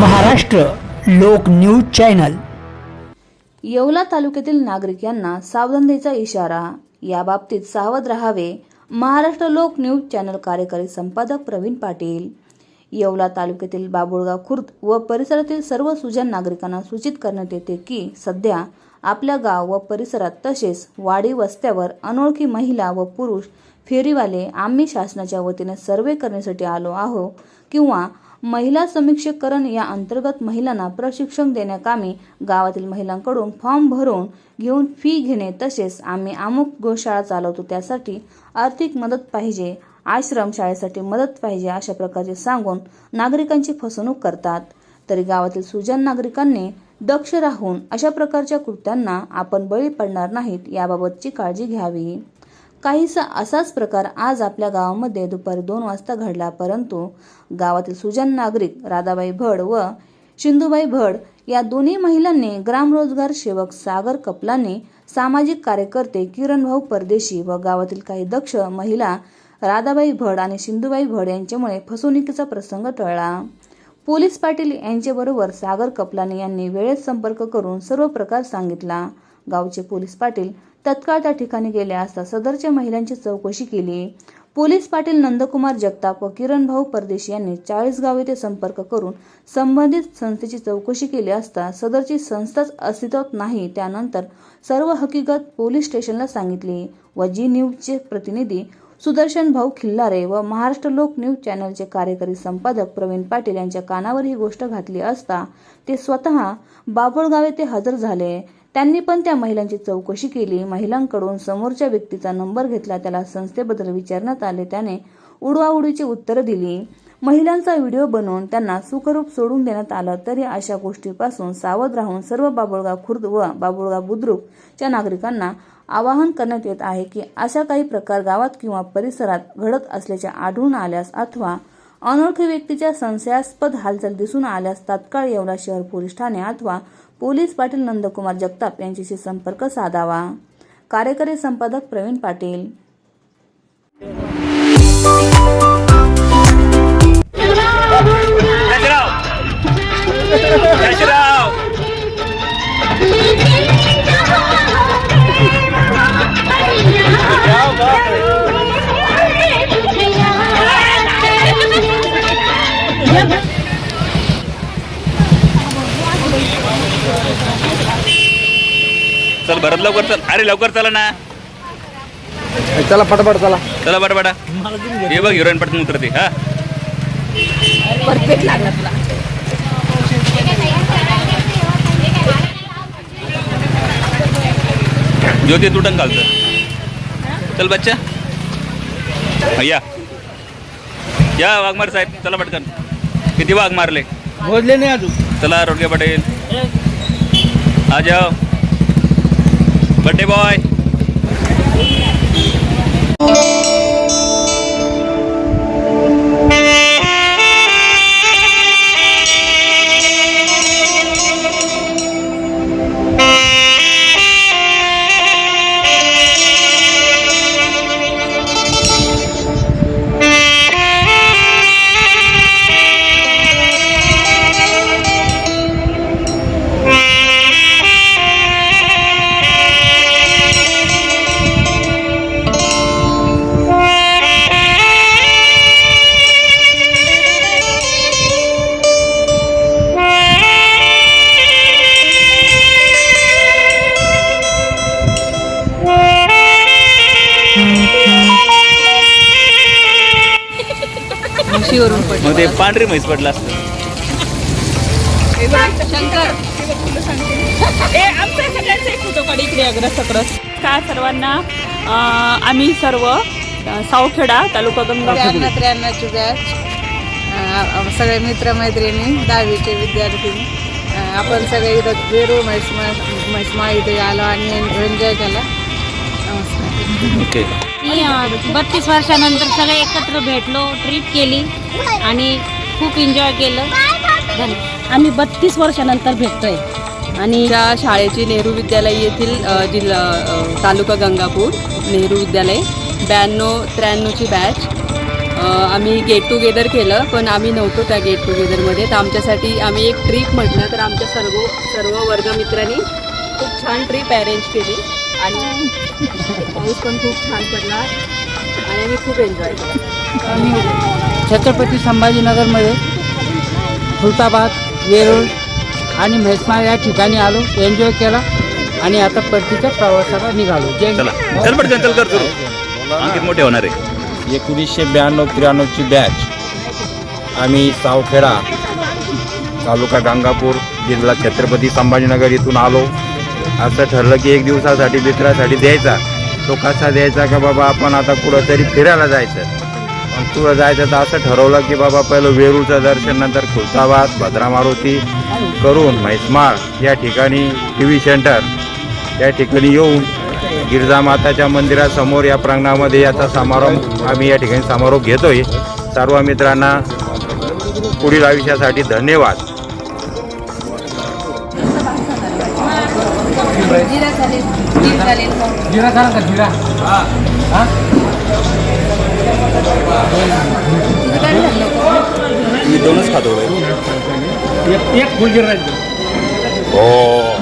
महाराष्ट्र लोक news channel. Yeola तालुक्यातील नागरिक यांना सावधानतेचा इशारा. या बाबतीत सावध राहावे महाराष्ट्र लोक न्यूज चॅनल कार्यकारी संपादक प्रवीण पाटील. येवला तालुक्यातील बाबुळगाव खुर्द व परिसरातील सर्व सुजन नागरिकांना सूचित करण्यात येते की सध्या आपल्या गाव व परिसरात तसेच वाडी वस्त्यावर अनोळखी महिला व पुरुष फेरीवाले आम्ही शासनाच्या वतीने सर्वे करण्यासाठी आलो आहो किंवा महिला समीक्षकरण या अंतर्गत महिलांना प्रशिक्षण देण्याकामी गावातील महिलांकडून फॉर्म भरून घेऊन फी घेणे तसेच आम्ही अमुक गोशाळा चालवतो त्यासाठी आर्थिक मदत पाहिजे आश्रम शाळेसाठी मदत पाहिजे अशा प्रकारचे सांगून नागरिकांची फसवणूक करतात. तरी गावातील सुजन नागरिकांनी दक्ष राहून अशा प्रकारच्या कृत्यांना आपण बळी पडणार नाहीत याबाबतची काळजी घ्यावी. काहीसा असाच प्रकार आज आपल्या गावामध्ये दुपारी दोन वाजता घडला परंतु गावातील सुजन नागरिक राधाबाई भड व शिंदूबाई भड या दोन्ही महिलांनी ग्रामरोजगार सेवक सागर कपलाने सामाजिक कार्यकर्ते किरणभाऊ परदेशी व गावातील काही दक्ष महिला राधाबाई भड आणि सिंधुबाई भड यांच्यामुळे फसवणुकीचा प्रसंग टळला. पोलीस पाटील यांच्याबरोबर सागर कपलाने यांनी वेळेत संपर्क करून सर्व प्रकार सांगितला. गावचे पोलीस पाटील तत्काळ त्या ठिकाणी गेले असता सदरच्या महिलांची चौकशी केली. पोलीस पाटील नंदकुमार जगताप व किरण भाऊ परदेशी यांनी चाळीसगाव येथे संपर्क करून संबंधित संस्थेची चौकशी केली असता सदरची संस्थाच अस्तित्वात नाही त्यानंतर सर्व हकीकत पोलीस स्टेशनला सांगितली व जी न्यूजचे प्रतिनिधी सुदर्शन भाऊ खिल्लारे व महाराष्ट्र लोक न्यूज चॅनलचे कार्यकारी संपादक प्रवीण पाटील यांच्या कानावर ही गोष्ट घातली असता ते स्वतः बाभळगाव येथे हजर झाले. त्यांनी पण त्या महिलांची चौकशी केली. महिलांकडून समोरच्या व्यक्तीचा नंबर घेतला. त्याला संस्थेबद्दल विचारण्यात आले. त्याने उडवाउडीची उत्तरं दिली. महिलांचा व्हिडिओ बनवून त्यांना सुखरूप सोडून देण्यात आलं. तरी अशा गोष्टीपासून सावध राहून सर्व बाबुळगाव खुर्द व बाबुळगाव बुद्रुकच्या नागरिकांना आवाहन करण्यात येत आहे की अशा काही प्रकार गावात किंवा परिसरात घडत असल्याचे आढळून आल्यास अथवा अनोळखी व्यक्तीच्या संशयास्पद हालचाल दिसून आल्यास तात्काळ येवला शहर पोलीस ठाणे अथवा पोलीस पाटील नंदकुमार जगताप यांच्याशी संपर्क साधावा. कार्यकारी संपादक प्रवीण पाटील. चल भरत लवकर चल. अरे लवकर चला ना. चला फटाफट चला. चला बडा हे बघ हिरोईन पटकन उतरते. हा. ज्योती तुटन घालतं चल बच्चा. या. या वाघमार साहेब चला पटकन. किती वाघ मारले? मोजले नाही अजून. चला रोडगे पटेल. आ जाओ बड्डे बॉय मग ते पांढरी म्हैस पडला असतं. शंकर. ए आमच्या सगळ्यांचा एक फोटो काढ इकडे अग्र सकरस काय सर्वांना? अं, आम्ही सर्व अं, सावखेडा तालुका गंगापूर त्र्याण्णव त्र्याण्णवची बॅच सगळे मित्रमैत्रिणी दहावीचे विद्यार्थी. अं, आपण सगळे इथं वेरूळ म्हैसमा म्हैसमा इथे आलो आणि एन्जॉय केला. नमस्कार. ओके. मी बत्तीस वर्षानंतर सगळे एकत्र भेटलो ट्रिप केली आणि खूप एन्जॉय केलं. आम्ही बत्तीस वर्षानंतर भेटतोय. आणि च्या शाळेची नेहरू विद्यालय येथील जिल्हा तालुका गंगापूर नेहरू विद्यालय. ब्याण्णव त्र्याण्णवची बॅच आम्ही गेट टुगेदर केलं पण आम्ही नव्हतो त्या गेट टुगेदरमध्ये तर आमच्यासाठी आम्ही एक ट्रीप म्हटलं तर आमच्या सर्व सर्व वर्गमित्रांनी खूप छान ट्रीप अरेंज केली. आणि पाऊस पण खूप छान पडला आणि आम्ही खूप एन्जॉय केलं. आम्ही छत्रपती संभाजीनगरमध्ये खुलताबाद वेरूळ आणि म्हैसमाळ या ठिकाणी आलो एन्जॉय केला आणि आता परतीच्या प्रवासाला निघालो. जय चला चल पटकन चल कर सुरू. अंकित मोठे होणार आहे. एकोणीसशे ब्याण्णव त्र्याण्णवची बॅच आम्ही सावखेडा तालुका गंगापूर जिल्हा छत्रपती संभाजीनगर इथून आलो. असं ठरलं की एक दिवसासाठी मित्रासाठी द्यायचा. तो कसा द्यायचा का बाबा आपण आता कुठंतरी फिरायला जायचं. पण तुला जायचं तर असं ठरवलं की बाबा पहिलं वेरूळचं दर्शन नंतर खुलताबाद भद्रा मारुती करून म्हैसमाळ या ठिकाणी टी व्ही सेंटर या ठिकाणी येऊन गिरजा माताच्या मंदिरासमोर या प्रांगणामध्ये याचा समारोह आम्ही या ठिकाणी समारोह घेतोय. सर्व मित्रांना पुढील आयुष्यासाठी धन्यवाद. जिरा झाला का जिरा मी दोनच खातो एक एक फुल जिरा हो